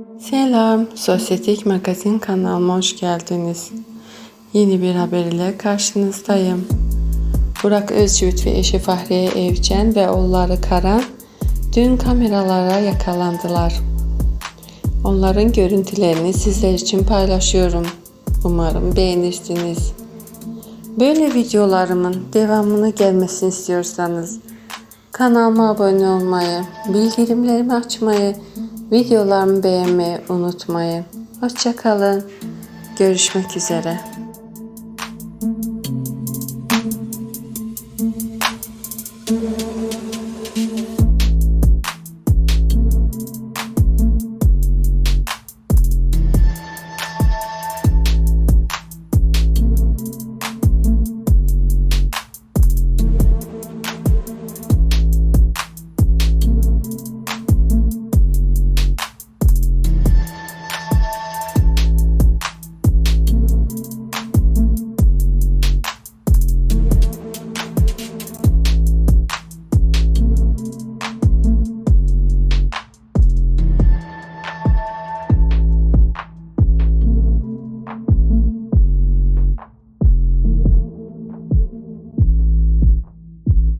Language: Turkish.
Selam, Sosyetik Magazin kanalıma hoş geldiniz. Yeni bir haber ile karşınızdayım. Burak Özçivit ve eşi Fahriye Evcen ve oğulları Karan dün kameralara yakalandılar. Onların görüntülerini sizler için paylaşıyorum. Umarım beğenirsiniz. Böyle videolarımın devamını gelmesini istiyorsanız kanalıma abone olmayı, bildirimlerimi açmayı, Videolarımı beğenmeyi unutmayın. Hoşçakalın. Görüşmek üzere.